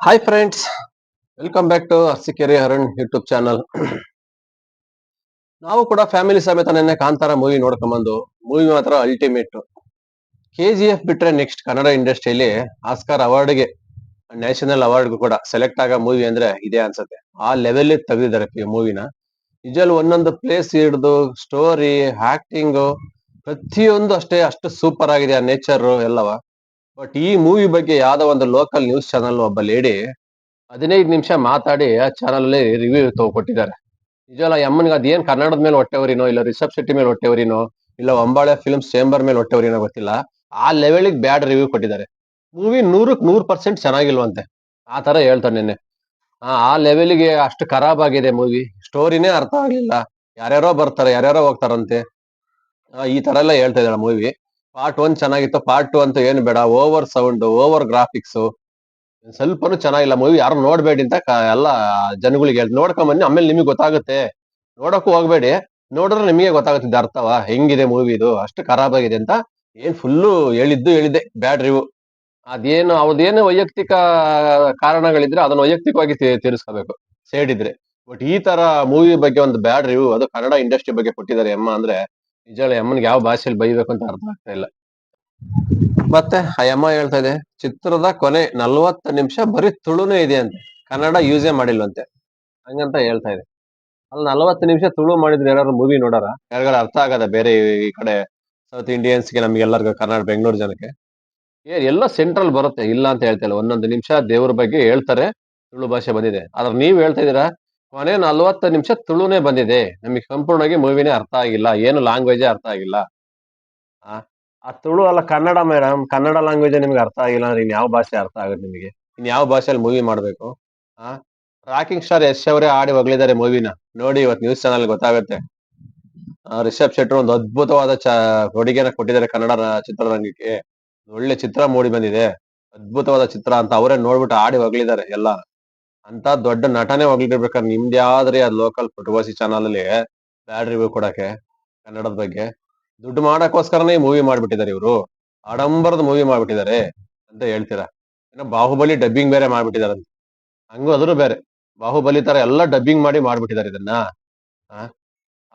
Hi friends welcome back to Arsikere Haran YouTube channel ನಾವು ಕೂಡ family ಸಮೇತ ನೆನ್ನೆ ಕಾಂತಾರ ಮೂವಿ ನೋಡ್ಕೊಂಬಂದು ಮೂವಿ ಮಾತ್ರ ಅಲ್ಟಿಮೇಟ್ ಕೆ ಜಿ ಎಫ್ ಬಿಟ್ರೆ ನೆಕ್ಸ್ಟ್ ಕನ್ನಡ ಇಂಡಸ್ಟ್ರಿಯಲ್ಲಿ ಆಸ್ಕಾರ್ ಅವಾರ್ಡ್ಗೆ ನ್ಯಾಷನಲ್ ಅವಾರ್ಡ್ಗೂ ಕೂಡ ಸೆಲೆಕ್ಟ್ ಆಗೋ ಮೂವಿ ಅಂದ್ರೆ ಇದೇ ಅನ್ಸುತ್ತೆ. ಆ ಲೆವೆಲ್ ತೆಗೆದಿದ್ದಾರೆ ಮೂವಿನ ನಿಜಲ್ಲಿ ಒಂದೊಂದು ಪ್ಲೇಸ್ ಹಿಡಿದು ಸ್ಟೋರಿ ಆಕ್ಟಿಂಗು ಪ್ರತಿಯೊಂದು ಅಷ್ಟೇ ಅಷ್ಟು ಸೂಪರ್ ಆಗಿದೆ ಆ ನೇಚರ್ ಎಲ್ಲವ. ಬಟ್ ಈ ಮೂವಿ ಬಗ್ಗೆ ಯಾವ್ದೋ ಒಂದು ಲೋಕಲ್ ನ್ಯೂಸ್ ಚಾನಲ್ ಒಬ್ಬ ಲೇಡಿ ಹದಿನೈದು ನಿಮಿಷ ಮಾತಾಡಿ ಆ ಚಾನಲ್ ಅಲ್ಲಿ ರಿವ್ಯೂ ಕೊಟ್ಟಿದ್ದಾರೆ ನಿಜವಲ್ಲ ಅಮ್ಮನಿಗೆ ಅದೇನ್ ಕನ್ನಡದ ಮೇಲೆ ಹೊಟ್ಟೆವರಿನೋ ಇಲ್ಲ ರಿಷಬ್ ಸಿಟಿ ಮೇಲೆ ಹೊಟ್ಟೆವರಿನೋ ಇಲ್ಲ ಒಂಬಾಳೆ ಫಿಲ್ಮ್ಸ್ ಚೇಂಬರ್ ಮೇಲೆ ಹೊಟ್ಟೆವರಿನೋ ಗೊತ್ತಿಲ್ಲ, ಆ ಲೆವೆಲ್ಗೆ ಬ್ಯಾಡ್ ರಿವ್ಯೂ ಕೊಟ್ಟಿದ್ದಾರೆ. ಮೂವಿ ನೂರಕ್ಕೆ ನೂರ್ ಪರ್ಸೆಂಟ್ ಚೆನ್ನಾಗಿಲ್ವಂತೆ. ಆ ತರ ಹೇಳ್ತಾನೆ ನಿನ್ನೆ. ಆ ಆ ಲೆವೆಲ್ಗೆ ಅಷ್ಟು ಖರಾಬ್ ಆಗಿದೆ ಮೂವಿ ಸ್ಟೋರಿನೇ ಅರ್ಥ ಆಗ್ಲಿಲ್ಲ. ಯಾರ್ಯಾರೋ ಬರ್ತಾರೆ, ಯಾರ್ಯಾರೋ ಹೋಗ್ತಾರಂತೆ. ಈ ತರ ಎಲ್ಲ ಹೇಳ್ತಾ ಇದ್ದಾಳೆ ಮೂವಿ ಪಾರ್ಟ್ ಒನ್ ಚೆನ್ನಾಗಿತ್ತು. ಪಾರ್ಟ್ ಟು ಅಂತ ಏನು ಬೇಡ. ಓವರ್ ಸೌಂಡ್ ಓವರ್ ಗ್ರಾಫಿಕ್ಸ್ ಸ್ವಲ್ಪನೂ ಚೆನ್ನಾಗಿಲ್ಲ. ಮೂವಿ ಯಾರು ನೋಡ್ಬೇಡಿ ಅಂತ ಎಲ್ಲ ಜನಗಳಿಗೆ ಹೇಳ್ತೀನಿ. ನೋಡ್ಕೊಂಡ್ ಬನ್ನಿ. ಆಮೇಲೆ ನಿಮಗೆ ಗೊತ್ತಾಗುತ್ತೆ. ನೋಡೋಕ್ಕೂ ಹೋಗ್ಬೇಡಿ. ನೋಡಿದ್ರೆ ನಿಮಗೆ ಗೊತ್ತಾಗುತ್ತೆ ಇದು ಅರ್ಥವ. ಹೆಂಗಿದೆ ಮೂವಿ ಇದು? ಅಷ್ಟು ಖರಾಬ್ ಆಗಿದೆ ಅಂತ ಏನ್ ಫುಲ್ಲು ಹೇಳಿದ್ದು ಹೇಳಿದ್ದೆ. ಬ್ಯಾಡ್ ರಿವ್ಯೂ ಅದೇನು, ಅವ್ರದ್ದೇನು ವೈಯಕ್ತಿಕ ಕಾರಣಗಳಿದ್ರೆ ಅದನ್ನ ವೈಯಕ್ತಿಕವಾಗಿ ತೀರಿಸ್ಕೋಬೇಕು. ಸೇಡಿದ್ರೆ ಬಟ್ ಈ ತರ ಮೂವಿ ಬಗ್ಗೆ ಒಂದು ಬ್ಯಾಡ್ ರಿವ್ಯೂ ಅದು ಕನ್ನಡ ಇಂಡಸ್ಟ್ರಿ ಬಗ್ಗೆ ಕೊಟ್ಟಿದ್ದಾರೆ ಅಮ್ಮ ಅಂದ್ರೆ ನಿಜ ಅಮ್ಮನ್ಗೆ ಯಾವ ಭಾಷೆಯಲ್ಲಿ ಬೈಬೇಕು ಅಂತ ಅರ್ಥ ಆಗ್ತಾ ಇಲ್ಲ. ಮತ್ತೆ ಅಮ್ಮ ಹೇಳ್ತಾ ಇದೆ, ಚಿತ್ರದ ಕೊನೆ ನಲ್ವತ್ತು ನಿಮಿಷ ಬರೀ ತುಳುನೇ ಇದೆ ಅಂತ. ಕನ್ನಡ ಯೂಸೇ ಮಾಡಿಲ್ವಂತೆ. ಹಂಗಂತ ಹೇಳ್ತಾ ಇದೆ. ಅಲ್ಲಿ ನಲ್ವತ್ತು ನಿಮಿಷ ತುಳು ಮಾಡಿದ್ರೆ ಯಾರು ಮೂವಿ ನೋಡಾರ? ಯಾರಿಗಾರ ಅರ್ಥ ಆಗದ ಬೇರೆ ಈ ಕಡೆ ಸೌತ್ ಇಂಡಿಯನ್ಸ್ಗೆ ನಮ್ಗೆಲ್ಲರಿಗೂ ಕನ್ನಡ ಬೆಂಗಳೂರು ಜನಕ್ಕೆ? ಏ, ಎಲ್ಲ ಸೆಂಟ್ರಲ್ ಬರುತ್ತೆ. ಇಲ್ಲ ಅಂತ ಹೇಳ್ತಾ ಇಲ್ಲ. ಒಂದೊಂದು ನಿಮಿಷ ದೇವ್ರ ಬಗ್ಗೆ ಹೇಳ್ತಾರೆ. ತುಳು ಭಾಷೆ ಬಂದಿದೆ. ಆದ್ರೆ ನೀವ್ ಹೇಳ್ತಾ ಇದೀರಾ ಕೊನೆ ನಲ್ವತ್ತು ನಿಮಿಷ ತುಳುನೇ ಬಂದಿದೆ. ನಮಗೆ ಸಂಪೂರ್ಣವಾಗಿ ಮೂವಿನೇ ಅರ್ಥ ಆಗಿಲ್ಲ. ಏನು ಲ್ಯಾಂಗ್ವೇಜೇ ಅರ್ಥ ಆಗಿಲ್ಲ. ಆ ತುಳು ಅಲ್ಲ ಕನ್ನಡ ಮೇಡಮ್. ಕನ್ನಡ ಲ್ಯಾಂಗ್ವೇಜ್ ನಿಮ್ಗೆ ಅರ್ಥ ಆಗಿಲ್ಲ ಅಂದ್ರೆ ಇನ್ ಯಾವ ಭಾಷೆ ಅರ್ಥ ಆಗುತ್ತೆ ನಿಮಗೆ? ಇನ್ ಯಾವ ಭಾಷೆಯಲ್ಲಿ ಮೂವಿ ಮಾಡ್ಬೇಕು? ಆ ರಾಕಿಂಗ್ ಸ್ಟಾರ್ ಯಶ್ ಅವರೇ ಆಡಿ ಹೊಗಳಿದ್ದಾರೆ ಮೂವಿನ. ನೋಡಿ, ಇವತ್ತು ನ್ಯೂಸ್ ಚಾನಲ್ ಗೊತ್ತಾಗುತ್ತೆ. ರಿಷಬ್ ಶೆಟ್ಟರ್ ಒಂದು ಅದ್ಭುತವಾದ ಚ, ಕೊಡುಗೆನ ಕೊಟ್ಟಿದ್ದಾರೆ ಕನ್ನಡ ಚಿತ್ರರಂಗಕ್ಕೆ. ಒಳ್ಳೆ ಚಿತ್ರ ಮೂಡಿ ಬಂದಿದೆ. ಅದ್ಭುತವಾದ ಚಿತ್ರ ಅಂತ ಅವರೇ ನೋಡ್ಬಿಟ್ಟು ಆಡಿ ಹೊಗಳಿದ್ದಾರೆ ಎಲ್ಲ. ಅಂತ ದೊಡ್ಡ ನಟನೆ ಹೊಗಳಿರ್ಬೇಕಾದ್ರೆ ನಿಮ್ದು ಯಾವ್ದ್ರಿ ಅದ್ ಲೋಕಲ್ ಪುಟಗೋಸಿ ಚಾನಲ್ ಅಲ್ಲಿ ಬ್ಯಾಡ್ ರಿವ್ಯೂ ಕೊಡಕ್ಕೆ, ಕನ್ನಡದ ಬಗ್ಗೆ? ದುಡ್ಡು ಮಾಡಕ್ಕೋಸ್ಕರನೇ ಮೂವಿ ಮಾಡ್ಬಿಟ್ಟಿದ್ದಾರೆ ಇವರು. ಆಡಂಬರದ ಮೂವಿ ಮಾಡ್ಬಿಟ್ಟಿದ್ದಾರೆ ಅಂತ ಹೇಳ್ತೀರಾ? ಇನ್ನು ಬಾಹುಬಲಿ ಡಬ್ಬಿಂಗ್ ಬೇರೆ ಮಾಡ್ಬಿಟ್ಟಿದ್ದಾರೆ ಅಂತ. ಹಂಗೂ ಅದ್ರು ಬೇರೆ. ಬಾಹುಬಲಿ ತರ ಎಲ್ಲ ಡಬ್ಬಿಂಗ್ ಮಾಡಿ ಮಾಡ್ಬಿಟ್ಟಿದ್ದಾರೆ ಇದನ್ನ. ಆ?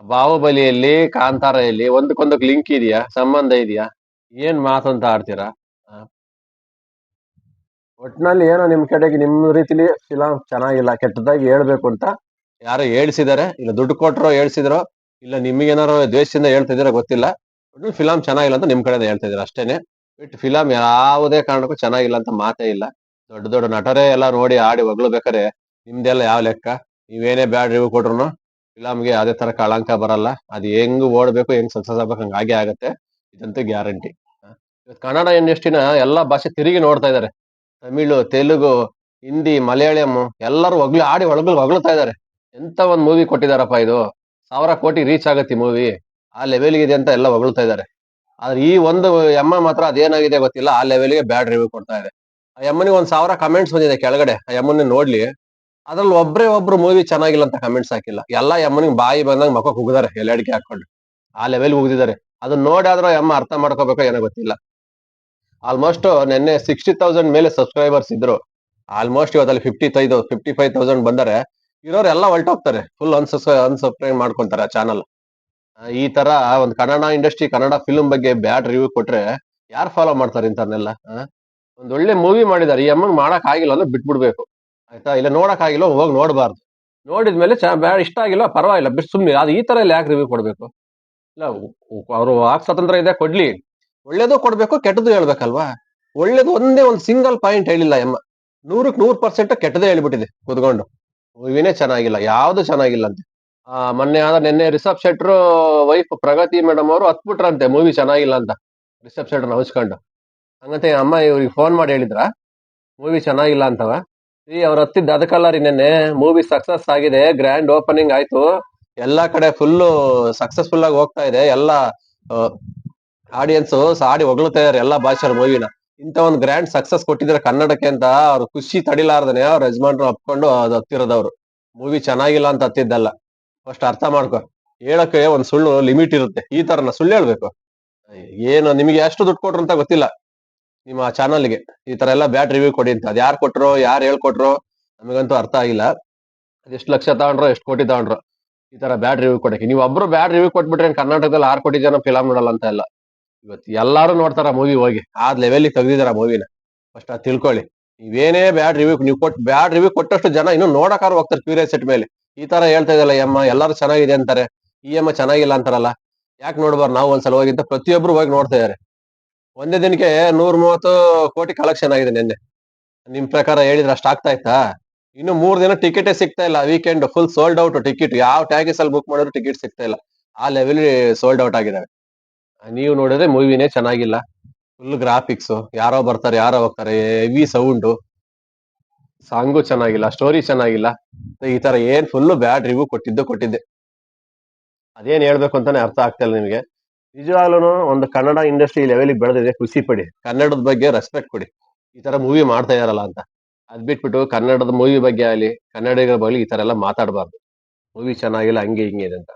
ಬಾಹುಬಲಿಯಲ್ಲಿ, ಕಾಂತಾರೆಯಲ್ಲಿ ಒಂದಕ್ಕೊಂದಕ್ಕೆ ಲಿಂಕ್ ಇದೆಯಾ? ಸಂಬಂಧ ಇದೆಯಾ? ಏನ್ ಮಾತು ಅಂತ ಆಡ್ತೀರಾ? ಒಟ್ನಲ್ಲಿ ಏನೋ ನಿಮ್ ಕಡೆಗೆ ನಿಮ್ ರೀತಿಲಿ ಫಿಲಂ ಚೆನ್ನಾಗಿಲ್ಲ, ಕೆಟ್ಟದಾಗಿ ಹೇಳ್ಬೇಕು ಅಂತ ಯಾರೋ ಹೇಳ್ಸಿದಾರೆ. ಇಲ್ಲ ದುಡ್ಡು ಕೊಟ್ರೋ ಹೇಳ್ಸಿದ್ರೋ, ಇಲ್ಲ ನಿಮಗೇನಾರೋ ದ್ವೇಷದಿಂದ ಹೇಳ್ತಿದ್ದೀರಾ ಗೊತ್ತಿಲ್ಲ. ಒಟ್ಟು ಫಿಲಂ ಚೆನ್ನಾಗಿಲ್ಲ ಅಂತ ನಿಮ್ ಕಡೆ ಹೇಳ್ತಾ ಇದ್ದೀರಾ ಅಷ್ಟೇನೆ. ಬಿಟ್ಟು ಫಿಲಂ ಯಾವುದೇ ಕಾರಣಕ್ಕೂ ಚೆನ್ನಾಗಿಲ್ಲ ಅಂತ ಮಾತೇ ಇಲ್ಲ. ದೊಡ್ಡ ದೊಡ್ಡ ನಟರೇ ಎಲ್ಲ ನೋಡಿ ಆಡಿ ಹೊಗಳ್ಬೇಕಾರೆ ನಿಮ್ದೆಲ್ಲ ಯಾವ ಲೆಕ್ಕ? ನೀವೇನೇ ಬ್ಯಾಡ್ ರಿವ್ಯೂ ಕೊಟ್ರು ಫಿಲಂಗೆ ಅದೇ ತರ ಕಳಂಕ ಬರಲ್ಲ. ಅದು ಹೆಂಗ್ ಓಡ್ಬೇಕು, ಹೆಂಗ್ ಸಕ್ಸಸ್ ಆಗ್ಬೇಕು ಹಂಗೆ ಹಾಗೆ ಆಗತ್ತೆ. ಇದಂತೂ ಗ್ಯಾರಂಟಿ ಕನ್ನಡ ಇಂಡಸ್ಟ್ರಿನ ಎಲ್ಲಾ ಭಾಷೆ ತಿರುಗಿ ನೋಡ್ತಾ ಇದಾರೆ ತಮಿಳು, ತೆಲುಗು, ಹಿಂದಿ, ಮಲಯಾಳಂ ಎಲ್ಲರೂ ಹೊಗ್ಳು ಆಡಿ ಹೊಳಗಲ್ ಹೊಗಳ್ತಾ ಇದ್ದಾರೆ. ಎಂತ ಒಂದು ಮೂವಿ ಕೊಟ್ಟಿದಾರಪ್ಪ ಇದು? ಸಾವಿರ ಕೋಟಿ ರೀಚ್ ಆಗತ್ತೆ ಮೂವಿ ಆ ಲೆವೆಲ್ ಇದೆ ಅಂತ ಎಲ್ಲ ಹೊಗಳ್ತಾ ಇದ್ದಾರೆ. ಆದ್ರೆ ಈ ಒಂದು ಎಮ್ಮ ಮಾತ್ರ ಅದೇನಾಗಿದೆ ಗೊತ್ತಿಲ್ಲ. ಆ ಲೆವೆಲ್ಗೆ ಬ್ಯಾಡ್ ರಿವ್ಯೂ ಕೊಡ್ತಾ ಇದೆ. ಆ ಎಮ್ಮನಿಗೆ ಒಂದು ಸಾವಿರ ಕಮೆಂಟ್ಸ್ ಬಂದಿದೆ ಕೆಳಗಡೆ. ಆ ಎಮ್ಮನ್ನ ನೋಡ್ಲಿ. ಅದ್ರಲ್ಲಿ ಒಬ್ರೇ ಒಬ್ರು ಮೂವಿ ಚೆನ್ನಾಗಿಲ್ಲ ಅಂತ ಕಮೆಂಟ್ಸ್ ಹಾಕಿಲ್ಲ. ಎಲ್ಲಾ ಎಮ್ಮನಿಗೆ ಬಾಯಿ ಬಂದಾಗ ಮಕ್ಕ ಕುಗ್ದಾರೆ ಎಲ್ಲಡಿಕೆ ಹಾಕೊಂಡು ಆ ಲೆವೆಲ್ ಉಗಿದಿದ್ದಾರೆ. ಅದನ್ನ ನೋಡಾದ್ರೂ ಎಮ್ಮ ಅರ್ಥ ಮಾಡ್ಕೋಬೇಕೋ ಏನೋ ಗೊತ್ತಿಲ್ಲ. ಆಲ್ಮೋಸ್ಟ್ ನಿನ್ನೆ ಸಿಕ್ಸ್ಟಿ ತೌಸಂಡ್ ಮೇಲೆ ಸಬ್ಸ್ಕ್ರೈಬರ್ಸ್ ಇದ್ರು ಆಲ್ಮೋಸ್ಟ್ ಇವತ್ತಲ್ಲಿ ಫಿಫ್ಟಿ ತೈದು ಫಿಫ್ಟಿ ಫೈವ್ ತೌಸಂಡ್ ಬಂದರೆ ಇರೋರೆಲ್ಲ ಹೊಲ್ಟೋಗ್ತಾರೆ ಫುಲ್ ಅನ್ಸಸ್ ಅನ್ಸಬ್ಸ್ಕ್ರೈಬ್ ಮಾಡ್ಕೊಂತಾರೆ ಆ ಚಾನಲ್ ಈ ತರ ಒಂದು ಕನ್ನಡ ಇಂಡಸ್ಟ್ರಿ ಕನ್ನಡ ಫಿಲ್ಮ್ ಬಗ್ಗೆ ಬ್ಯಾಡ್ ರಿವ್ಯೂ ಕೊಟ್ರೆ ಯಾರು ಫಾಲೋ ಮಾಡ್ತಾರೆ ಇಂಥವ್ರನ್ನೆಲ್ಲ ಒಂದ್ ಒಳ್ಳೆ ಮೂವಿ ಮಾಡಿದ್ದಾರೆ ಈ ಅಮ್ಮನ್ ಮಾಡಕ್ ಆಗಿಲ್ಲ ಅಂದ್ರೆ ಬಿಟ್ಬಿಡ್ಬೇಕು ಆಯ್ತಾ ಇಲ್ಲ ನೋಡಕ್ ಆಗಿಲ್ಲ ಹೋಗಿ ನೋಡಬಾರ್ದು ನೋಡಿದ್ಮೇಲೆ ಬ್ಯಾಡ್ ಇಷ್ಟ ಆಗಿಲ್ಲ ಪರವಾಗಿಲ್ಲ ಬಿಟ್ಟು ಸುಮ್ಮನೆ ಅದು ಈ ತರ ಯಾಕೆ ರಿವ್ಯೂ ಕೊಡ್ಬೇಕು ಇಲ್ಲ ಅವರು ವಾಕ್ ಸ್ವಾತಂತ್ರ್ಯ ಇದೆ ಕೊಡ್ಲಿ ಒಳ್ಳೇದು ಕೊಡ್ಬೇಕು, ಕೆಟ್ಟದ್ದು ಹೇಳ್ಬೇಕಲ್ವಾ? ಒಳ್ಳೇದು ಒಂದೇ ಒಂದು ಸಿಂಗಲ್ ಪಾಯಿಂಟ್ ಹೇಳಿಲ್ಲ ಎಮ್ಮ. ನೂರಕ್ಕೆ ನೂರು ಪರ್ಸೆಂಟ್ ಕೆಟ್ಟದೇ ಹೇಳ್ಬಿಟ್ಟಿದೆ, ಕುತ್ಕೊಂಡು. ಮೂವಿನೇ ಚೆನ್ನಾಗಿಲ್ಲ, ಯಾವ್ದು ಚೆನ್ನಾಗಿಲ್ಲ ಅಂತೆ. ಮೊನ್ನೆ ಆದ ನಿನ್ನೆ ರಿಷಬ್ ಶೆಟ್ರು ವೈಫ್ ಪ್ರಗತಿ ಮೇಡಮ್ ಅವರು ಹತ್ಬಿಟ್ರಂತೆ ಮೂವಿ ಚೆನ್ನಾಗಿಲ್ಲ ಅಂತ. ರಿಷಬ್ ಶೆಟ್ರ್ ಹಂಚ್ಕೊಂಡು. ಹಂಗಂತೆ ಅಮ್ಮ ಇವ್ರಿಗೆ ಫೋನ್ ಮಾಡಿ ಹೇಳಿದ್ರ? ಮೂವಿ ಚೆನ್ನಾಗಿಲ್ಲ ಅಂತವ. ಈ ಅವ್ರು ಹತ್ತಿದ್ದ ಅದಕ್ಕಲ್ಲ ರೀ ನಿನ್ನೆ ಮೂವಿ ಸಕ್ಸಸ್ ಆಗಿದೆ ಗ್ರ್ಯಾಂಡ್ ಓಪನಿಂಗ್ ಆಯ್ತು. ಎಲ್ಲಾ ಕಡೆ ಫುಲ್ಲು ಸಕ್ಸಸ್ಫುಲ್ ಆಗಿ ಹೋಗ್ತಾ ಇದೆ, ಎಲ್ಲ ಆಡಿಯನ್ಸ್ ಆಡಿ ಹೊಗಳ್ತಾ ಇದಾರೆ ಎಲ್ಲಾ ಭಾಷೆ ಮೂವಿನ. ಇಂತ ಒಂದು ಗ್ರ್ಯಾಂಡ್ ಸಕ್ಸಸ್ ಕೊಟ್ಟಿದ್ರೆ ಕನ್ನಡಕ್ಕೆ ಅಂತ ಅವ್ರ ಖುಷಿ ತಡಿಲಾರ್ದನೆ ಅವ್ರ ಯಜಮಾನ್ರು ಅಪ್ಕೊಂಡು ಅದು ಹತ್ತಿರೋದವ್ರು. ಮೂವಿ ಚೆನ್ನಾಗಿಲ್ಲ ಅಂತ ಹತ್ತಿದ್ದಲ್ಲ. ಫಸ್ಟ್ ಅರ್ಥ ಮಾಡ್ಕೊ. ಹೇಳಕ್ಕೆ ಒಂದ್ ಸುಳ್ಳು ಲಿಮಿಟ್ ಇರುತ್ತೆ. ಈ ತರನ ಸುಳ್ಳು ಹೇಳ್ಬೇಕು. ಏನು ನಿಮಗೆ ಎಷ್ಟು ದುಡ್ಡು ಕೊಟ್ರು ಅಂತ ಗೊತ್ತಿಲ್ಲ. ನಿಮ್ಮ ಚಾನಲ್ಗೆ ಈ ತರ ಎಲ್ಲ ಬ್ಯಾಡ್ ರಿವ್ಯೂ ಕೊಡಿ ಅಂತ. ಅದ್ ಯಾರು ಕೊಟ್ರು, ಯಾರು ಹೇಳ್ಕೊಟ್ರು ನಮಗಂತೂ ಅರ್ಥ ಆಗಿಲ್ಲ. ಎಷ್ಟು ಲಕ್ಷ ತಗೊಂಡ್ರು, ಎಷ್ಟು ಕೋಟಿ ತಗೊಂಡ್ರು. ಈ ತರ ಬ್ಯಾಡ್ ರಿವ್ಯೂ ಕೊಡಕ್ಕೆ. ನೀವು ಒಬ್ರು ಬ್ಯಾಡ್ ರಿವ್ಯೂ ಕೊಟ್ಬಿಟ್ರೆ ಕರ್ನಾಟಕದಲ್ಲಿ ಆರು ಕೋಟಿ ಜನ ಫಿಲಮ್ ನೋಡಲ್ಲ ಅಂತ ಇಲ್ಲ ಇವತ್ತು ಎಲ್ಲಾರು ನೋಡ್ತಾರ ಮೂವಿ ಹೋಗಿ. ಆ ಲೆವೆಲ್ ತೆಗ್ದಿದಾರ ಮೂವಿನ ಫಸ್ಟ್ ಅದ್ ತಿಳ್ಕೊಳ್ಳಿ. ನೀವೇನೇ ಬ್ಯಾಡ್ ರಿವ್ಯೂ ನೀವು ಕೊಟ್ಟು ಬ್ಯಾಡ್ ರಿವ್ಯೂ ಕೊಟ್ಟಷ್ಟು ಜನ ಇನ್ನು ನೋಡಕಾರ ಹೋಗ್ತಾರೆ ಕ್ಯೂರಿಯಾಸಿಟಿ ಮೇಲೆ. ಈ ತರ ಹೇಳ್ತಾ ಇದಲ್ಲ ಯಮ್ಮ ಎಲ್ಲರೂ ಚೆನ್ನಾಗಿದೆ ಅಂತಾರೆ. ಈ ಎಮ್ಮ ಚೆನ್ನಾಗಿಲ್ಲ ಅಂತಾರಲ್ಲ. ಯಾಕೆ ನೋಡ್ಬಾರ್ದು? ನಾವು ಒಂದ್ಸಲ ಹೋಗಿ ಅಂತ ಪ್ರತಿಯೊಬ್ರು ಹೋಗಿ ನೋಡ್ತಾ ಇದಾರೆ. ಒಂದೇ ದಿನಕ್ಕೆ ನೂರ್ ಮೂವತ್ತು ಕೋಟಿ ಕಲೆಕ್ಷನ್ ಆಗಿದೆ ನಿನ್ನೆ. ನಿಮ್ ಪ್ರಕಾರ ಹೇಳಿದ್ರೆ ಅಷ್ಟು ಆಗ್ತಾ ಇತ್ತಾ? ಇನ್ನು ಮೂರ್ ದಿನ ಟಿಕೆಟೇ ಸಿಗ್ತಾ ಇಲ್ಲ. Weekend full sold out ticket ಯಾವ ಟ್ಯಾಗೀಸ್ ಅಲ್ಲಿ ಬುಕ್ ಮಾಡಿದ್ರು ಟಿಕೆಟ್ ಸಿಗ್ತಾ ಇಲ್ಲ. ಆ ಲೆವೆಲ್ ಸೋಲ್ಡ್ ಔಟ್ ಆಗಿದಾವೆ. ನೀವು ನೋಡಿದ್ರೆ ಮೂವಿನೇ ಚೆನ್ನಾಗಿಲ್ಲ. ಫುಲ್ ಗ್ರಾಫಿಕ್ಸ್ ಯಾರೋ ಬರ್ತಾರೆ, ಯಾರೋ ಹೋಗ್ತಾರೆ. ಹೆವಿ ಸೌಂಡು ಸಾಂಗು ಚೆನ್ನಾಗಿಲ್ಲ ಸ್ಟೋರಿ ಚೆನ್ನಾಗಿಲ್ಲ. ಈ ತರ ಏನ್ ಫುಲ್ ಬ್ಯಾಡ್ ರಿವ್ಯೂ ಕೊಟ್ಟಿದ್ದು ಕೊಟ್ಟಿದ್ದೆ. ಅದೇನ್ ಹೇಳ್ಬೇಕು ಅಂತಾನೆ ಅರ್ಥ ಆಗ್ತಾ ಇಲ್ಲ ನಿಮಗೆ. ನಿಜವಾಗ್ಲೂ ಒಂದು ಕನ್ನಡ ಇಂಡಸ್ಟ್ರಿ ಲೆವೆಲಿಗೆ ಬೆಳೆದಿದೆ. ಖುಷಿ ಪಡಿ. ಕನ್ನಡದ ಬಗ್ಗೆ ರೆಸ್ಪೆಕ್ಟ್ ಕೊಡಿ. ಈ ತರ ಮೂವಿ ಮಾಡ್ತಾ ಇದಾರಲ್ಲ ಅಂತ. ಅದ್ ಬಿಟ್ಬಿಟ್ಟು ಕನ್ನಡದ ಮೂವಿ ಬಗ್ಗೆ ಆಗಲಿ, ಕನ್ನಡಿಗರ ಬಗ್ಗೆ ಈ ತರ ಎಲ್ಲ ಮಾತಾಡಬಾರ್ದು. ಮೂವಿ ಚೆನ್ನಾಗಿಲ್ಲ, ಹಂಗೆ ಹಿಂಗೆ ಇದೆ ಅಂತ.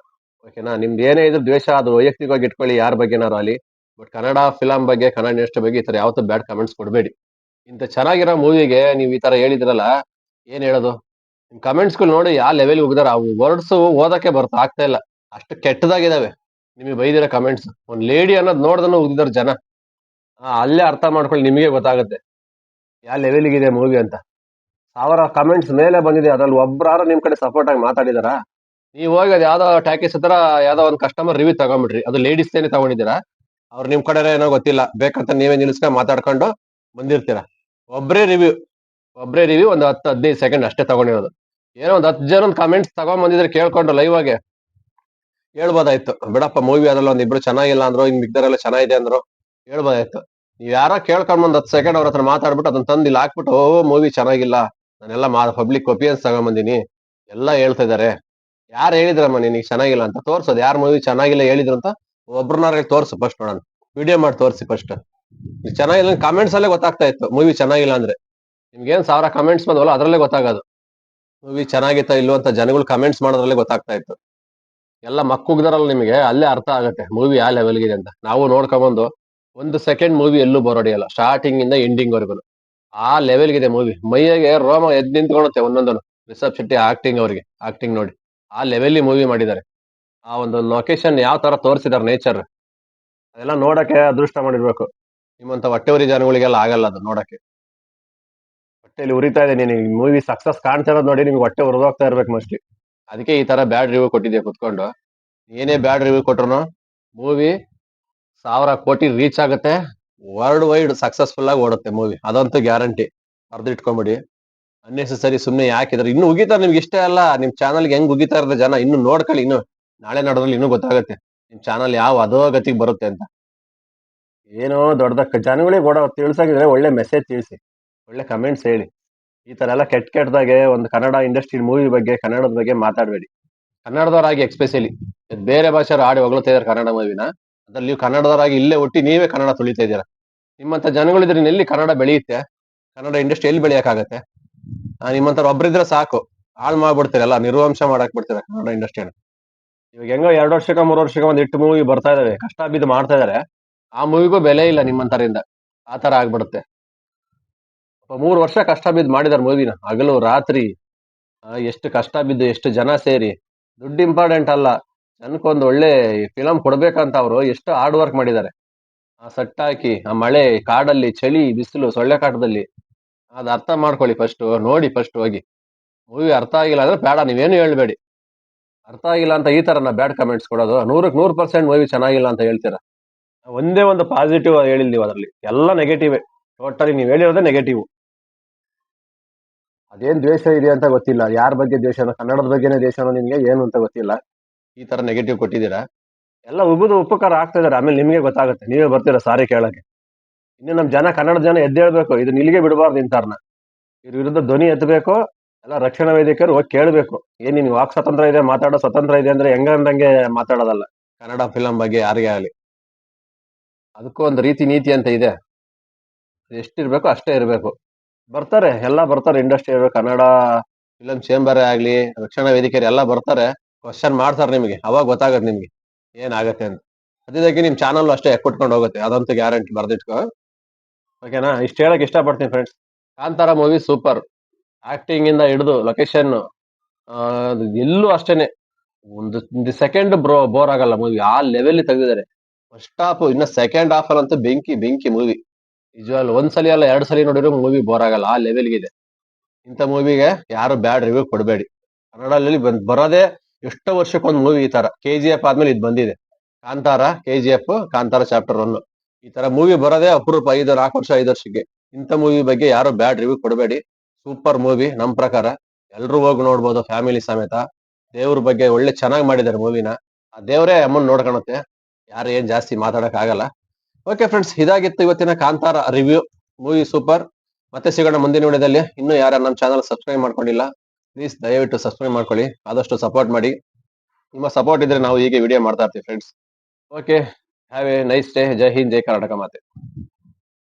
ಓಕೆನಾ ನಿಮ್ದು ಏನೇ ಇದ್ರೂ ದ್ವೇಷ ಅದು ವೈಯಕ್ತಿಕವಾಗಿ ಇಟ್ಕೊಳ್ಳಿ, ಯಾರ ಬಗ್ಗೆನಾರು ಅಲ್ಲಿ ಬಟ್ ಕನ್ನಡ ಫಿಲಮ್ ಬಗ್ಗೆ, ಕನ್ನಡ ಇಂಡಸ್ಟ್ರಿ ಬಗ್ಗೆ ಈ ಥರ ಯಾವತ್ತೂ ಬ್ಯಾಡ್ ಕಮೆಂಟ್ಸ್ ಕೊಡಬೇಡಿ. ಇಂಥ ಚೆನ್ನಾಗಿರೋ ಮೂವಿಗೆ ನೀವು ಈ ತರ ಹೇಳಿದ್ರಲ್ಲ, ಏನು ಹೇಳೋದು? ಕಮೆಂಟ್ಸ್ಗಳು ನೋಡಿ ಯಾವ ಲೆವೆಲ್ ಹೋಗಿದಾರೆ, ಆ ವರ್ಡ್ಸ್ ಓದಕ್ಕೆ ಬರ್ತಾ ಆಗ್ತಾ ಇಲ್ಲ. ಅಷ್ಟು ಕೆಟ್ಟದಾಗಿದಾವೆ. ನಿಮಗೆ ಬೈದಿರೋ ಕಮೆಂಟ್ಸ್ ಒಂದು ಲೇಡಿ ಅನ್ನೋದು ನೋಡ್ದನು ಹೋಗಿದ್ದಾರೆ ಜನ. ಅಲ್ಲೇ ಅರ್ಥ ಮಾಡ್ಕೊಳ್ಳಿ, ನಿಮಗೆ ಗೊತ್ತಾಗುತ್ತೆ. ಯಾವ ಲೆವೆಲ್ಗಿದೆ ಮೂವಿ ಅಂತ. ಸಾವಿರ ಕಮೆಂಟ್ಸ್ ಮೇಲೆ ಬಂದಿದೆ, ಅದ್ರಲ್ಲಿ ಒಬ್ರಾರು ನಿಮ್ಮ ಕಡೆ ಸಪೋರ್ಟ್ ಆಗಿ ಮಾತಾಡಿದಾರ? ನೀವು ಹೋಗಿ ಅದು ಯಾವ್ದೋ ಟ್ಯಾಕೀಸ್ ಹತ್ರ ಯಾವ್ದೋ ಒಂದು ಕಸ್ಟಮರ್ ರಿವ್ಯೂ ತಗೊಂಡ್ಬಿಟ್ರಿ ಅದು ಲೇಡೀಸ್ ಏನೇ ತಗೊಂಡಿದ್ದೀರಾ, ಅವ್ರು ನಿಮ್ ಕಡೆ ಏನೋ ಗೊತ್ತಿಲ್ಲ. ಬೇಕಂತ ನೀವೇ ನಿಲ್ಸ್ಕೊಂಡು ಮಾತಾಡ್ಕೊಂಡು ಬಂದಿರ್ತೀರಾ? ಒಬ್ರೇ ರಿವ್ಯೂ ಒಬ್ರೇ ರಿವ್ಯೂ ಒಂದು ಹತ್ತು ಹದಿನೈದು ಸೆಕೆಂಡ್ ಅಷ್ಟೇ ತಗೊಂಡಿರೋದು. ಏನೋ ಒಂದು ಹತ್ತು ಜನ ಕಮೆಂಟ್ಸ್ ತಗೊಂಡ್ ಬಂದಿದ್ರೆ ಕೇಳ್ಕೊಂಡು ಲೈವ್ ಆಗಿ. ಹೇಳ್ಬೋದಾಯ್ತು. ಬಿಡಪ್ಪ ಮೂವಿ ಅದಲ್ಲ ಒಂದ್ ಇಬ್ರು ಚೆನ್ನಾಗಿಲ್ಲ ಅಂದ್ರು ಇನ್ ಮಿಗ್ದರೆಲ್ಲ ಚೆನ್ನಾಗಿದೆ ಅಂದ್ರು, ಹೇಳ್ಬೋದಾಯ್ತು. ನೀವ್ ಯಾರೋ ಕೇಳ್ಕೊಂಡ್ ಒಂದ್ ಹತ್ತು ಸೆಕೆಂಡ್ ಅವ್ರ ಹತ್ರ ಮಾತಾಡ್ಬಿಟ್ಟು ಅದನ್ನ ತಂದು ಇಲ್ಲಿ ಹಾಕ್ಬಿಟ್ಟು, ಓ ಮೂವಿ ಚೆನ್ನಾಗಿಲ್ಲ. ನಾನೆಲ್ಲ ಪಬ್ಲಿಕ್ ಒಪಿನಿಯನ್ಸ್ ತಗೊಂಬಂದಿನಿ. ಎಲ್ಲ ಹೇಳ್ತಾ ಇದಾರೆ. ಯಾರು ಹೇಳಿದ್ರಮ್ಮ ನಿನಗೆ ಚೆನ್ನಾಗಿಲ್ಲ ಅಂತ? ತೋರ್ಸೋದು. ಯಾರ್ ಮೂವಿ ಚೆನ್ನಾಗಿಲ್ಲ ಹೇಳಿದ್ರು ಅಂತ ಒಬ್ರನ್ನಾರ ತೋರ್ಸು ಫಸ್ಟ್ ನೋಡೋಣ. ವಿಡಿಯೋ ಮಾಡಿ ತೋರಿಸಿ ಫಸ್ಟ್ ಚೆನ್ನಾಗಿಲ್ಲ ಕಾಮೆಂಟ್ಸ್ ಅಲ್ಲೇ ಗೊತ್ತಾಗ್ತಾ ಇತ್ತು. ಮೂವಿ ಚೆನ್ನಾಗಿಲ್ಲ ಅಂದ್ರೆ. ನಿಮ್ಗೇನ್ ಸಾವಿರ ಕಮೆಂಟ್ಸ್ ಬಂದವಲ್ಲ, ಅದ್ರಲ್ಲೇ ಗೊತ್ತಾಗೋದು. ಮೂವಿ ಚೆನ್ನಾಗಿತ್ತ ಇಲ್ಲೋ ಅಂತ ಜನಗಳು ಕಮೆಂಟ್ಸ್ ಮಾಡೋದ್ರಲ್ಲೇ ಗೊತ್ತಾಗ್ತಾ ಇತ್ತು. ಎಲ್ಲ ಮಕ್ಕುಗ್ದಾರಲ್ಲ ನಿಮಗೆ, ಅಲ್ಲೇ ಅರ್ಥ ಆಗುತ್ತೆ. ಮೂವಿ ಯಾವ ಲೆವೆಲ್ಗಿದೆ ಅಂತ. ನಾವು ನೋಡ್ಕೊಂಬಂದು ಒಂದು ಸೆಕೆಂಡ್ ಮೂವಿ ಎಲ್ಲೂ ಬರೋಡಿಯಲ್ಲ ಸ್ಟಾರ್ಟಿಂಗ್ ಇಂದ ಎಂಡಿಂಗ್ ವರೆಗೂ. ಆ ಲೆವೆಲ್ಗಿದೆ ಮೂವಿ ಮೈಯಾಗೆ ರೋಮ ಎದ್ ನಿಂತ್ಕೊಳುತ್ತೆ ಒಂದೊಂದನು ರಿಷಬ್ ಶೆಟ್ಟಿ ಆಕ್ಟಿಂಗ್ ಅವ್ರಿಗೆ. ಆಕ್ಟಿಂಗ್ ನೋಡಿ. ಆ ಲೆವೆಲ್ಲಿ ಮೂವಿ ಮಾಡಿದ್ದಾರೆ. ಆ ಒಂದು ಲೊಕೇಶನ್ ಯಾವ ತರ ತೋರಿಸಿದಾರೆ ನೇಚರ್ ಅದೆಲ್ಲ ನೋಡಕ್ಕೆ ಅದೃಷ್ಟ ಮಾಡಿರ್ಬೇಕು. ನಿಮ್ಮಂತ ಹೊಟ್ಟೆವರಿ ಜನಗಳಿಗೆಲ್ಲ ಆಗಲ್ಲ ಅದು ನೋಡಕ್ಕೆ ಹೊಟ್ಟೆಯಲ್ಲಿ ಉರಿತಾ ಇದೆ, ನೀನು ಮೂವಿ ಸಕ್ಸಸ್ ಕಾಣ್ತಿರೋದು ನೋಡಿ ನಿಮ್ಗೆ ಹೊಟ್ಟೆ ಉರಿದೋಗ್ತಾ ಇರ್ಬೇಕು ಮೋಸ್ಟ್ಲಿ ಅದಕ್ಕೆ ಈ ತರ ಬ್ಯಾಡ್ ರಿವ್ಯೂ ಕೊಟ್ಟಿದ್ದೆ ಕುತ್ಕೊಂಡು. ಏನೇ ಬ್ಯಾಡ್ ರಿವ್ಯೂ ಕೊಟ್ರು ಮೂವಿ ಸಾವಿರ ಕೋಟಿ ರೀಚ್ ಆಗುತ್ತೆ. ವರ್ಲ್ಡ್ ವೈಡ್ ಸಕ್ಸಸ್ಫುಲ್ ಆಗಿ ಓಡುತ್ತೆ ಮೂವಿ ಅದಂತೂ ಗ್ಯಾರಂಟಿ ಬರ್ದಿಟ್ಕೊಂಬಿಡಿ. ಅನ್ನೆಸೆಸರಿ ಸುಮ್ಮನೆ ಯಾಕಿದ್ರೆ? ಇನ್ನು ಉಗಿತಾರೆ ನಿಮ್ಗೆ ಇಷ್ಟ ಅಲ್ಲ. ನಿಮ್ ಚಾನಲ್ಗೆ ಹೆಂಗ್ ಉಗಿತಾ ಇರೋದ ಜನ ಇನ್ನು ನೋಡ್ಕೊಳ್ಳಿ. ಇನ್ನು ನಾಳೆ ನಾಡೋದ್ರಲ್ಲಿ ಇನ್ನೂ ಗೊತ್ತಾಗುತ್ತೆ. ನಿಮ್ ಚಾನಲ್ ಯಾವ ಅದೋ ಗತಿಗೆ ಬರುತ್ತೆ ಅಂತ. ಏನೋ ದೊಡ್ಡದ ಜನಗಳಿಗೆ ಕೂಡ ತಿಳ್ಸಂಗಿದ್ರೆ ಒಳ್ಳೆ ಮೆಸೇಜ್ ತಿಳಿಸಿ. ಒಳ್ಳೆ ಕಮೆಂಟ್ಸ್ ಹೇಳಿ. ಈ ತರ ಎಲ್ಲ ಕೆಟ್ಟ ಕೆಟ್ಟದಾಗೆ ಒಂದು ಕನ್ನಡ ಇಂಡಸ್ಟ್ರಿ ಮೂವಿ ಬಗ್ಗೆ, ಕನ್ನಡದ ಬಗ್ಗೆ ಮಾತಾಡಬೇಡಿ. ಕನ್ನಡದವರಾಗಿ ಎಕ್ಸ್ಪೆಷಲಿ ಬೇರೆ ಭಾಷೆಯವ್ರು ಆಡಿ ಹೊಗಳ್ತಾ ಇದಾರೆ ಕನ್ನಡ ಮೂವಿನ ಅದ್ರಲ್ಲಿ ನೀವು ಕನ್ನಡದವರಾಗಿ ಇಲ್ಲೇ ಹುಟ್ಟಿ ನೀವೇ ಕನ್ನಡ ತುಳಿತಾ ಇದ್ದೀರಾ. ನಿಮ್ಮಂತ ಜನಗಳಿದ್ರೆ ಎಲ್ಲಿ ಕನ್ನಡ ಬೆಳೆಯುತ್ತೆ? ಕನ್ನಡ ಇಂಡಸ್ಟ್ರಿ ಎಲ್ಲಿ ಬೆಳೆಯಕ್ಕಾಗತ್ತೆ? ಆ, ನಿಮ್ಮಂತವ್ರು ಒಬ್ರಿದ್ರೆ ಸಾಕು. ಹಾಳು ಮಾಡ್ಬಿಡ್ತೀರಲ್ಲ ನಿರ್ವಂಶ ಮಾಡಕ್ ಬಿಡ್ತೀರ ಕನ್ನಡ ಇಂಡಸ್ಟ್ರಿನ ಇವಾಗ ಹೆಂಗೋ ಎರಡು ವರ್ಷಕ್ಕೆ ಮೂರು ವರ್ಷಕ್ಕೆ ಒಂದ್ ಇಟ್ಟು ಮೂವಿ ಬರ್ತಾ ಇದಾವೆ ಕಷ್ಟ ಬಿದ್ದು ಮಾಡ್ತಾ ಇದಾರೆ. ಆ ಮೂವಿಗೂ ಬೆಲೆ ಇಲ್ಲ ನಿಮ್ಮಂತರಿಂದ. ಆ ತರ ಆಗ್ಬಿಡುತ್ತೆ. ಮೂರು ವರ್ಷ ಕಷ್ಟ ಬಿದ್ದು ಮಾಡಿದಾರೆ ಮೂವಿನ ಹಗಲು ರಾತ್ರಿ ಎಷ್ಟು ಕಷ್ಟ ಬಿದ್ದು ಎಷ್ಟು ಜನ ಸೇರಿ. ದುಡ್ಡು ಇಂಪಾರ್ಟೆಂಟ್ ಅಲ್ಲ. ಜನಕ್ಕೊಂದು ಒಳ್ಳೆ ಫಿಲಂ ಕೊಡ್ಬೇಕಂತ ಅವರು ಎಷ್ಟು ಹಾರ್ಡ್ ವರ್ಕ್ ಮಾಡಿದ್ದಾರೆ. ಆ ಸಟ್ಟಾಕಿ ಆ ಮಳೆ ಕಾಡಲ್ಲಿ ಚಳಿ ಬಿಸಿಲು ಸೊಳ್ಳೆ ಕಾಟದಲ್ಲಿ ಅದ್ ಅರ್ಥ ಮಾಡ್ಕೊಳ್ಳಿ ಫಸ್ಟ್ ನೋಡಿ ಫಸ್ಟ್ ಹೋಗಿ. ಮೂವಿ ಅರ್ಥ ಆಗಿಲ್ಲ ಅಂದ್ರೆ ಬೇಡ, ನೀವೇನು ಹೇಳ್ಬೇಡಿ. ಅರ್ಥ ಆಗಿಲ್ಲ ಅಂತ ಈ ತರ ನಾ ಬ್ಯಾಡ್ ಕಮೆಂಟ್ಸ್ ಕೊಡೋದು. ನೂರಕ್ಕೆ ನೂರು ಪರ್ಸೆಂಟ್ ಮೂವಿ ಚೆನ್ನಾಗಿಲ್ಲ ಅಂತ ಹೇಳ್ತೀರ? ಒಂದೇ ಒಂದು ಪಾಸಿಟಿವ್ ಹೇಳಿಲ್ಲ ನೀವು ಅದರಲ್ಲಿ. ಎಲ್ಲ ನೆಗೆಟಿವ್ ಟೋಟಲಿ ನೀವು ಹೇಳಿರೋದೇ ನೆಗೆಟಿವ್ ಅದೇನ್ ದ್ವೇಷ ಇದೆ ಅಂತ ಗೊತ್ತಿಲ್ಲ. ಯಾರ ಬಗ್ಗೆ ದ್ವೇಷನೋ ಕನ್ನಡದ ಬಗ್ಗೆನೇ ದ್ವೇಷನೋ ನಿಮ್ಗೆ ಏನು ಅಂತ ಗೊತ್ತಿಲ್ಲ. ಈ ತರ ನೆಗೆಟಿವ್ ಕೊಟ್ಟಿದ್ದೀರಾ? ಎಲ್ಲ ಉಗುದು ಉಪಕಾರ ಆಗ್ತಾ ಇದಾರೆ ಆಮೇಲೆ ನಿಮಗೆ ಗೊತ್ತಾಗುತ್ತೆ. ನೀವೇ ಬರ್ತೀರಾ ಸಾರಿ ಕೇಳಕ್ಕೆ? ಇನ್ನು ನಮ್ಮ ಜನ ಕನ್ನಡ ಜನ ಎದ್ದೇಳ್ಬೇಕು ಇದು ನಿಲ್ಗೆ ಬಿಡಬಾರ್ದು ಇಂತಾರ್ನ ಇವ್ರ ವಿರುದ್ಧ ಧ್ವನಿ ಎತ್ತಬೇಕು, ಎಲ್ಲ ರಕ್ಷಣಾ ವೇದಿಕೆಯವರು ಹೋಗಿ ಕೇಳಬೇಕು, ಏನ್ ನಿನ್ ವಾಕ್ ಸ್ವತಂತ್ರ ಇದೆ, ಮಾತಾಡೋ ಸ್ವತಂತ್ರ ಇದೆ ಅಂದ್ರೆ ಹೆಂಗಂದಂಗೆ ಮಾತಾಡೋದಲ್ಲ. ಕನ್ನಡ ಫಿಲಂ ಬಗ್ಗೆ ಯಾರಿಗೆ ಆಗಲಿ. ಅದಕ್ಕೂ ಒಂದು ರೀತಿ ನೀತಿ ಅಂತ ಇದೆ. ಎಷ್ಟಿರ್ಬೇಕು ಅಷ್ಟೇ ಇರಬೇಕು. ಬರ್ತಾರೆ, ಎಲ್ಲ ಬರ್ತಾರೆ ಇಂಡಸ್ಟ್ರಿ ಇರಬೇಕು ಕನ್ನಡ ಫಿಲಂ ಚೇಂಬರೇ ಆಗಲಿ, ರಕ್ಷಣಾ ವೇದಿಕೆ ಎಲ್ಲ ಬರ್ತಾರೆ ಕ್ವಶನ್ ಮಾಡ್ತಾರೆ ನಿಮಗೆ, ಅವಾಗ ಗೊತ್ತಾಗತ್ತೆ ನಿಮಗೆ ಏನಾಗುತ್ತೆ ಅಂತ. ಅದಿದಾಗಿ ನಿಮ್ಮ ಚಾನಲ್ ಅಷ್ಟೇ ಕೊಟ್ಕೊಂಡು ಹೋಗುತ್ತೆ, ಅದಂತೂ ಗ್ಯಾರಂಟಿ ಬರ್ದಿಟ್ಕೋ. ಓಕೆನಾ ಇಷ್ಟು ಹೇಳಕ್ ಇಷ್ಟಪಡ್ತೀನಿ friends Kantara movie super acting ಇಂದ ಹಿಡಿದು ಲೊಕೇಶನ್ ಎಲ್ಲೂ ಅಷ್ಟೇನೆ. ಒಂದು ಸೆಕೆಂಡ್ ಬ್ರೋ ಬೋರ್ ಆಗಲ್ಲ ಮೂವಿ ಆ ಲೆವೆಲ್ ತೆಗೆದಿದ್ದಾರೆ. ಫಸ್ಟ್ ಹಾಫ್ ಇನ್ನ ಸೆಕೆಂಡ್ ಹಾಫ್ ಅಲ್ಲಂತೂ ಬೆಂಕಿ ಬೆಂಕಿ ಮೂವಿ ನಿಜವಾಗ್ಲು ಒಂದ್ಸಲಿ ಅಲ್ಲ, ಎರಡು ಸಲ ನೋಡಿರೋ ಮೂವಿ ಬೋರ್ ಆಗಲ್ಲ. ಆ ಲೆವೆಲ್ಗೆ ಇದೆ. ಇಂಥ ಮೂವಿಗೆ ಯಾರು ಬ್ಯಾಡ್ ರಿವ್ಯೂ ಕೊಡಬೇಡಿ. ಕನ್ನಡದಲ್ಲಿ ಬಂದ್, ಬರೋದೇ ಎಷ್ಟೋ ವರ್ಷಕ್ಕೊಂದು ಮೂವಿ ಈ ತರ. ಕೆ ಜಿ ಎಫ್ ಆದ್ಮೇಲೆ ಇದು ಬಂದಿದೆ. Kantara K G F Kantara chapter one ಈ ತರ ಮೂವಿ ಬರೋದೇ ಅಪರೂಪ. ಐದು ನಾಲ್ಕು ವರ್ಷ ಐದು ವರ್ಷಕ್ಕೆ ಇಂಥ ಮೂವಿ ಬಗ್ಗೆ ಯಾರು ಬ್ಯಾಡ್ ರಿವ್ಯೂ ಕೊಡಬೇಡಿ. ಸೂಪರ್ ಮೂವಿ ನಮ್ ಪ್ರಕಾರ. ಎಲ್ರು ಹೋಗಿ ನೋಡ್ಬೋದು ಫ್ಯಾಮಿಲಿ ಸಮೇತ. ದೇವ್ರ ಬಗ್ಗೆ ಒಳ್ಳೆ ಚೆನ್ನಾಗಿ ಮಾಡಿದ್ದಾರೆ ಮೂವಿನ ಆ ದೇವರೇ ಅಮ್ಮನ್ ನೋಡ್ಕೊಳತ್ತೆ ಯಾರು ಏನ್ ಜಾಸ್ತಿ ಮಾತಾಡಕ್ ಆಗಲ್ಲ. ಓಕೆ ಫ್ರೆಂಡ್ಸ್ ಇದಾಗಿತ್ತು ಇವತ್ತಿನ ಕಾಂತಾರ ರಿವ್ಯೂ ಮೂವಿ ಸೂಪರ್ ಮತ್ತೆ ಸಿಗೋಣ ಮುಂದಿನ ವಿಡಿಯೋದಲ್ಲಿ. ಇನ್ನು ಯಾರು ನಮ್ಮ ಚಾನಲ್ ಸಬ್ಸ್ಕ್ರೈಬ್ ಮಾಡ್ಕೊಂಡಿಲ್ಲ ಪ್ಲೀಸ್ ದಯವಿಟ್ಟು ಸಬ್ಸ್ಕ್ರೈಬ್ ಮಾಡ್ಕೊಳ್ಳಿ. ಆದಷ್ಟು ಸಪೋರ್ಟ್ ಮಾಡಿ. ನಿಮ್ಮ ಸಪೋರ್ಟ್ ಇದ್ರೆ ನಾವು ಹೀಗೆ ವಿಡಿಯೋ ಮಾಡ್ತಾ ಇರ್ತೀವಿ friends okay have a nice day Jai Hind Jai Karnataka ಮಾತೆ